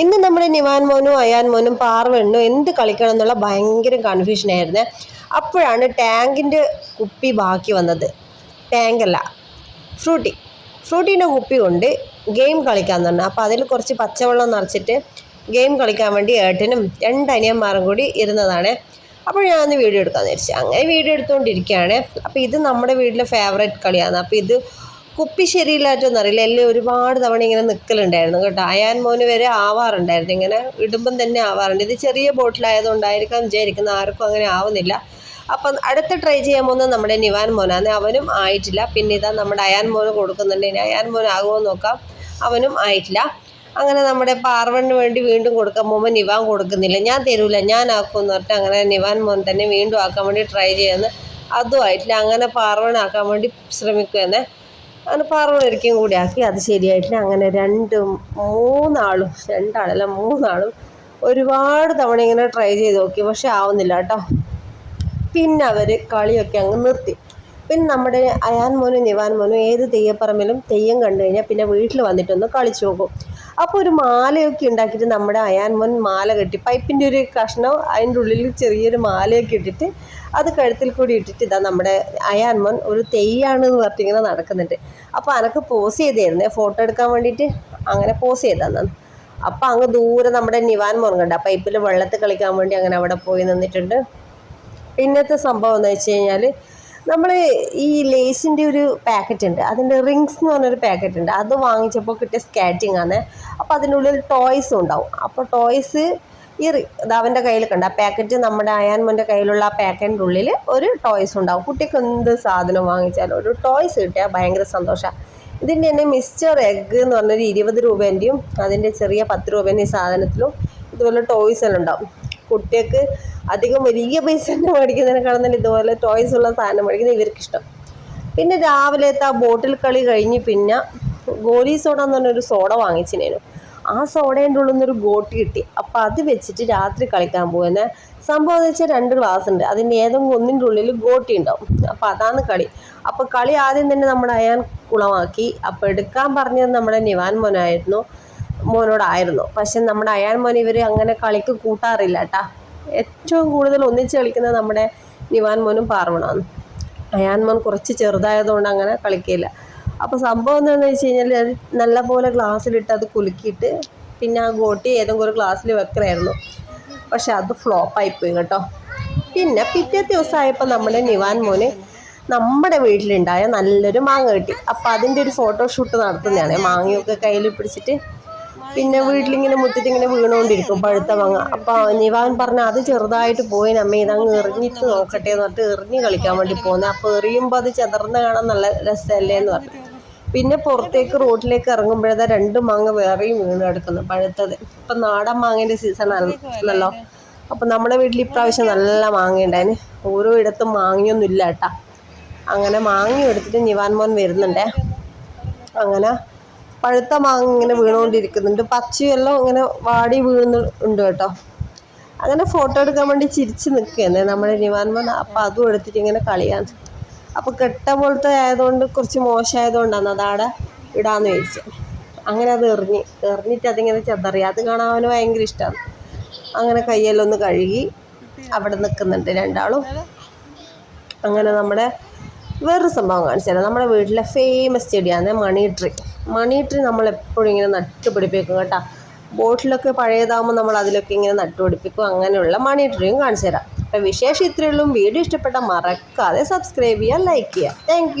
ഇന്ന് നമ്മുടെ നിവാൻ മോനും അയാൻ മോനും പാർവണ്ണും എന്ത് കളിക്കണം എന്നുള്ള ഭയങ്കര കൺഫ്യൂഷനായിരുന്നു അപ്പോഴാണ് ടാങ്കിന്റെ കുപ്പി ബാക്കി വന്നത്. ടാങ്കല്ല ഫ്രൂട്ടി. ഫ്രൂട്ടീന്റെ കുപ്പി കൊണ്ട് ഗെയിം കളിക്കാൻ തന്നെ അപ്പോൾ അതിൽ കുറച്ച് പച്ചവെള്ളം നിറച്ചിട്ട് ഗെയിം കളിക്കാൻ വേണ്ടി ഏട്ടനും രണ്ട് അനിയന്മാരും കൂടി ഇരുന്നതാണ്. അപ്പോൾ ഞാൻ വീഡിയോ എടുക്കാമെന്ന് വിചാരിച്ചു. അങ്ങനെ വീഡിയോ എടുത്തുകൊണ്ടിരിക്കുകയാണ് അപ്പോൾ ഇത് നമ്മുടെ വീട്ടിലെ ഫേവറേറ്റ് കളിയാണ്. അപ്പോൾ ഇത് കുപ്പി ശരിയില്ലാറ്റൊന്നും അറിയില്ല. എല്ലാം ഒരുപാട് തവണ ഇങ്ങനെ നിൽക്കലുണ്ടായിരുന്നു കേട്ടോ. അയാൻ മോന് വരെ ആവാറുണ്ടായിരുന്നു. ഇങ്ങനെ ഇടുമ്പം തന്നെ ആവാറുണ്ട്. ഇത് ചെറിയ ബോട്ടിലായതുകൊണ്ടായിരിക്കാം വിചാരിക്കുന്ന ആർക്കും അങ്ങനെ ആവുന്നില്ല. അപ്പം അടുത്ത ട്രൈ ചെയ്യാൻ പോകുന്നത് നമ്മുടെ നിവാൻ മോനാണ്. അവനും ആയിട്ടില്ല. പിന്നെ ഇതാ നമ്മുടെ അയാൻ മോന് കൊടുക്കുന്നുണ്ട്. ഇനി അയാൻ മോൻ ആകുമോ നോക്കാം. അവനും ആയിട്ടില്ല. അങ്ങനെ നമ്മുടെ പാർവണിന് വേണ്ടി വീണ്ടും കൊടുക്കാൻ പോകുമ്പോൾ നിവാൻ കൊടുക്കുന്നില്ല. ഞാൻ തരൂല. ഞാൻ ആക്കുമെന്ന് പറഞ്ഞിട്ട് അങ്ങനെ നിവാൻ മോൻ തന്നെ വീണ്ടും ആക്കാൻ വേണ്ടി ട്രൈ ചെയ്യുന്നത് അതും ആയിട്ടില്ല. അങ്ങനെ പാർവണാക്കാൻ വേണ്ടി ശ്രമിക്കുകയെന്ന് അങ്ങനെ പാർവണ ഒരിക്കലും കൂടി ആക്കി. അത് ശരിയായിട്ടില്ല. അങ്ങനെ രണ്ട് മൂന്നാളും രണ്ടാളല്ല മൂന്നാളും ഒരുപാട് തവണ ഇങ്ങനെ ട്രൈ ചെയ്ത് നോക്കി. പക്ഷെ ആവുന്നില്ല കേട്ടോ. പിന്നെ അവർ കളിയൊക്കെ അങ്ങ് നിർത്തി. പിന്നെ നമ്മുടെ അയാൻ മോനും നിവാൻ മോനും ഏത് തെയ്യപ്പറമ്പിലും തെയ്യം കണ്ടു കഴിഞ്ഞാൽ പിന്നെ വീട്ടിൽ വന്നിട്ടൊന്ന് കളിച്ചു നോക്കും. അപ്പോൾ ഒരു മാലയൊക്കെ ഉണ്ടാക്കിയിട്ട് നമ്മുടെ അയാൻ മോൻ മാല കെട്ടി പൈപ്പിന്റെ ഒരു കഷ്ണം അതിന്റെ ഉള്ളിൽ ചെറിയൊരു മാലയൊക്കെ ഇട്ടിട്ട് അത് കഴുത്തിൽ കൂടി ഇട്ടിട്ട് ഇതാ നമ്മുടെ അയാൻ മോൻ ഒരു തെയ്യാണ് എന്ന് പറഞ്ഞിങ്ങനെ നടക്കുന്നുണ്ട്. അപ്പോൾ അനക്ക് പോസ് ചെയ്തായിരുന്നേ ഫോട്ടോ എടുക്കാൻ വേണ്ടിയിട്ട്? അങ്ങനെ പോസ് ചെയ്തതാണ്. അപ്പോൾ അങ്ങ് ദൂരെ നമ്മുടെ നിവാൻ മോൻ കണ്ട പൈപ്പിൽ വെള്ളത്തിൽ കളിക്കാൻ വേണ്ടി അങ്ങനെ അവിടെ പോയി നിന്നിട്ടുണ്ട്. പിന്നത്തെ സംഭവം എന്ന് വെച്ച് കഴിഞ്ഞാൽ നമ്മൾ ഈ ലേസിന്റെ ഒരു പാക്കറ്റ് ഉണ്ട്. അതിന്റെ റിങ്സ് എന്ന് പറഞ്ഞൊരു പാക്കറ്റ് ഉണ്ട്. അത് വാങ്ങിച്ചപ്പോൾ കിട്ടിയ സ്കാറ്റിംഗ് ആണ്. അപ്പോൾ അതിനുള്ളിൽ ടോയ്സും ഉണ്ടാവും. അപ്പോൾ ടോയ്സ് ഈ അവന്റെ കയ്യിൽ കണ്ട? ആ പാക്കറ്റ് നമ്മുടെ അയാൻമോന്റെ കയ്യിലുള്ള ആ പാക്കറ്റിന്റെ ഉള്ളിൽ ഒരു ടോയ്സ് ഉണ്ടാവും. കുട്ടിക്ക് എന്ത് സാധനം വാങ്ങിച്ചാലും ഒരു ടോയ്സ് കിട്ടിയാൽ ഭയങ്കര സന്തോഷമാണ് ഇതിന്റെ തന്നെ മിസ്റ്റർ എഗ്ഗ് എന്ന് പറഞ്ഞൊരു ഇരുപത് രൂപേന്റെയും അതിന്റെ ചെറിയ പത്ത് രൂപേന്റെ സാധനത്തിലും ഇതുപോലെ ടോയ്സ് എല്ലാം ഉണ്ടാവും. കുട്ടികൾക്ക് അധികം വലിയ പൈസ തന്നെ മേടിക്കുന്നതിനേക്കാളും തന്നെ ഇതുപോലെ ടോയ്സ് ഉള്ള സാധനം മേടിക്കുന്നത് ഇവർക്കിഷ്ടം. പിന്നെ രാവിലത്തെ ആ ബോട്ടിൽ കളി കഴിഞ്ഞ് പിന്നെ ഗോലി സോഡ എന്ന് പറഞ്ഞൊരു സോഡ വാങ്ങിച്ചിനേനു ആ സോഡേന്റെ ഉള്ളിൽ നിന്നൊരു ഗോട്ടി കിട്ടി. അപ്പോൾ അത് വെച്ചിട്ട് രാത്രി കളിക്കാൻ പോകുന്നത് സംഭവം എന്ന് വെച്ചാൽ രണ്ട് ഗ്ലാസ് ഉണ്ട്. അതിന്റെ ഏതെങ്കിലും ഒന്നിന്റെ ഉള്ളിൽ ഗോട്ടി ഉണ്ടാവും. അപ്പോൾ അതാണ് കളി. അപ്പോൾ കളി ആദ്യം തന്നെ നമ്മുടെ അയാൻ കുളമാക്കി. അപ്പോൾ എടുക്കാൻ പറഞ്ഞത് നമ്മുടെ നിവാൻ മോനായിരുന്നു. മോനോടായിരുന്നു. പക്ഷെ നമ്മുടെ അയാൻ മോൻ ഇവർ അങ്ങനെ കളിക്ക് കൂട്ടാറില്ല കേട്ടാ ഏറ്റവും കൂടുതൽ ഒന്നിച്ച് കളിക്കുന്നത് നമ്മുടെ നിവാൻ മോനും പാർവണമാണ് അയാൻ മോൻ കുറച്ച് ചെറുതായതുകൊണ്ട് അങ്ങനെ കളിക്കില്ല അപ്പോൾ സംഭവം എന്താണെന്ന് വെച്ച് കഴിഞ്ഞാൽ നല്ല നല്ലപോലെ ഗ്ലാസ്സിലിട്ട് അത് കുലുക്കിയിട്ട് പിന്നെ ആ ഗോട്ടി ഏതെങ്കിലും ഒരു ഗ്ലാസ്സിൽ വെക്കണമായിരുന്നു പക്ഷെ അത് ഫ്ലോപ്പായിപ്പോയി കേട്ടോ. പിന്നെ പിറ്റേ ദിവസമായപ്പോൾ നമ്മുടെ നിവാൻ മോന് നമ്മുടെ വീട്ടിലുണ്ടായ നല്ലൊരു മാങ്ങ കിട്ടി. അപ്പം അതിന്റെ ഒരു ഫോട്ടോഷൂട്ട് നടത്തുന്നതാണ്. മാങ്ങയൊക്കെ കയ്യിൽ പിടിച്ചിട്ട് പിന്നെ വീട്ടിലിങ്ങനെ മുറ്റത്ത് ഇങ്ങനെ വീണുകൊണ്ടിരിക്കും പഴുത്ത മാങ്ങ. അപ്പോൾ നിവാൻ പറഞ്ഞ അത് ചെറുതായിട്ട് പോയി നമ്മ ഇതങ്ങ് എറിഞ്ഞിട്ട് നോക്കട്ടെ എന്ന് പറഞ്ഞിട്ട് എറിഞ്ഞ് കളിക്കാൻ വേണ്ടി പോകുന്നത് അപ്പോൾ എറിയുമ്പോൾ അത് ചെതർന്ന് കാണാൻ നല്ല രസമല്ലേ എന്ന് പറഞ്ഞു. പിന്നെ പുറത്തേക്ക് റോഡിലേക്ക് ഇറങ്ങുമ്പോഴത്തെ രണ്ട് മാങ്ങ വേറെയും വീണ് കിടക്കുന്നു പഴുത്തത്. ഇപ്പം നാടൻ മാങ്ങേന്റെ സീസൺ അല്ലല്ലോ അപ്പം നമ്മുടെ വീട്ടിൽ ഇപ്രാവശ്യം നല്ല മാങ്ങ ഉണ്ടായിന് ഓരോ ഇടത്തും മാങ്ങയൊന്നും ഇല്ല കേട്ടാ അങ്ങനെ മാങ്ങ എടുത്തിട്ട് നിവാൻ മോൻ വരുന്നുണ്ടേ. അങ്ങനെ പഴുത്ത മാങ്ങ ഇങ്ങനെ വീണുകൊണ്ടിരിക്കുന്നുണ്ട്. പച്ചയെല്ലാം ഇങ്ങനെ വാടി വീണുണ്ട് കേട്ടോ. അങ്ങനെ ഫോട്ടോ എടുക്കാൻ വേണ്ടി ചിരിച്ച് നിൽക്കുകയാണ് നമ്മുടെ നിവാൻ മോൻ അപ്പം അതും എടുത്തിട്ട് ഇങ്ങനെ കളിയാണ്. അപ്പോൾ കെട്ട പോലത്തെ ആയതുകൊണ്ട് കുറച്ച് മോശമായതുകൊണ്ടാണ് അതാടെ ഇടാന്ന് ചോദിച്ചത് അങ്ങനെ അത് എറിഞ്ഞ് എറിഞ്ഞിട്ട് അതിങ്ങനെ ചെതറി. അത് കാണാൻ അവന് ഭയങ്കര ഇഷ്ടമാണ് അങ്ങനെ കയ്യെല്ലാം ഒന്ന് കഴുകി അവിടെ നിൽക്കുന്നുണ്ട് രണ്ടാളും. അങ്ങനെ നമ്മുടെ വേറൊരു സംഭവം കാണിച്ചു തരാം നമ്മുടെ വീട്ടിലെ ഫേമസ് ചെടിയാണ് മണി ട്രീ മണി ട്രീ നമ്മൾ എപ്പോഴും ഇങ്ങനെ നട്ടുപിടിപ്പിക്കും കേട്ടോ. ബോട്ടിലൊക്കെ പഴയതാകുമ്പോൾ നമ്മൾ അതിലൊക്കെ ഇങ്ങനെ നട്ടുപിടിപ്പിക്കും അങ്ങനെയുള്ള മണി ട്രീയും കാണിച്ചു തരാം അപ്പം വിശേഷം ഇത്രയുള്ളൂ വീഡിയോ ഇഷ്ടപ്പെട്ടാൽ മറക്കാതെ സബ്സ്ക്രൈബ് ചെയ്യുക ലൈക്ക് ചെയ്യുക. താങ്ക്